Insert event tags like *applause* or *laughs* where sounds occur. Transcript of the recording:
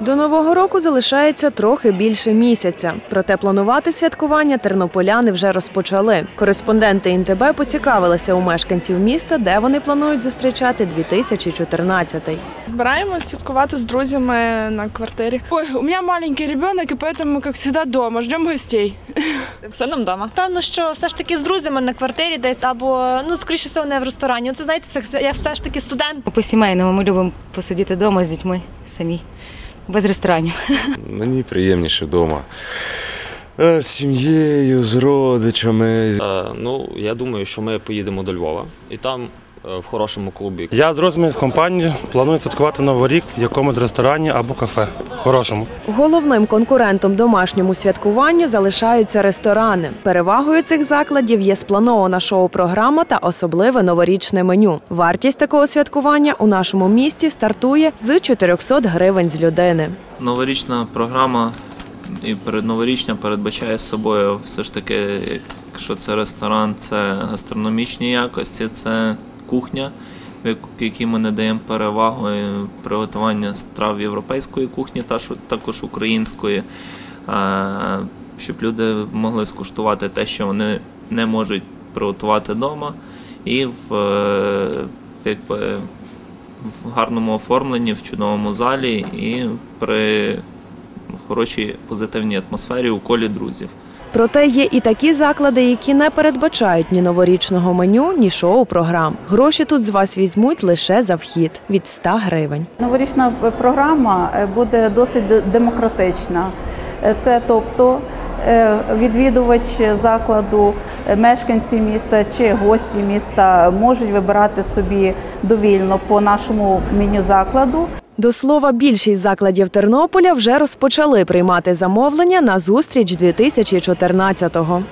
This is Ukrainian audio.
До нового року залишається трохи більше місяця. Проте планувати святкування тернополяни вже розпочали. Кореспонденти ІНТБ поцікавилися у мешканців міста, де вони планують зустрічати 2014. Збираємось святкувати з друзями на квартирі. Ой, у меня маленький ребенок, и поэтому, как всегда, дома. Ждем гостей. *laughs* Все нам вдома. Певно, що все ж таки з друзями на квартирі десь або ну скоріше всього не в ресторані. Це знаєте, це я все ж таки студент. По сімейному ми любимо посидіти вдома з дітьми самі, без ресторанів. Мені приємніше вдома. Е, З сім'єю, з родичами. Е, Ну, я думаю, що ми поїдемо до Львова і там е, в хорошому клубі. Я з розумію з компанією планую святкувати Новий рік в якомусь ресторані або кафе. Хорошому. Головним конкурентом домашньому святкуванню залишаються ресторани. Перевагою цих закладів є спланована шоу-програма та особливе новорічне меню. Вартість такого святкування у нашому місті стартує з 400 гривень з людини. Новорічна програма і передноворічна передбачає собою все ж таки, якщо це ресторан, це гастрономічні якості, це кухня, якій ми надаємо перевагу приготування страв європейської кухні, та також української, е, щоб люди могли скуштувати те, що вони не можуть приготувати вдома, і в е, якби, в гарному оформленні, в чудовому залі і при хорошій позитивній атмосфері у колі друзів. Проте є і такі заклади, які не передбачають ні новорічного меню, ні шоу-програм. Гроші тут з вас візьмуть лише за вхід від 100 гривень. Новорічна програма е, буде досить демократична. Е, Це тобто е, відвідувач закладу, мешканці міста чи гості міста можуть вибирати собі довільно по нашому меню закладу. До слова, більшість закладів Тернополя вже розпочали приймати замовлення на зустріч 2014-го.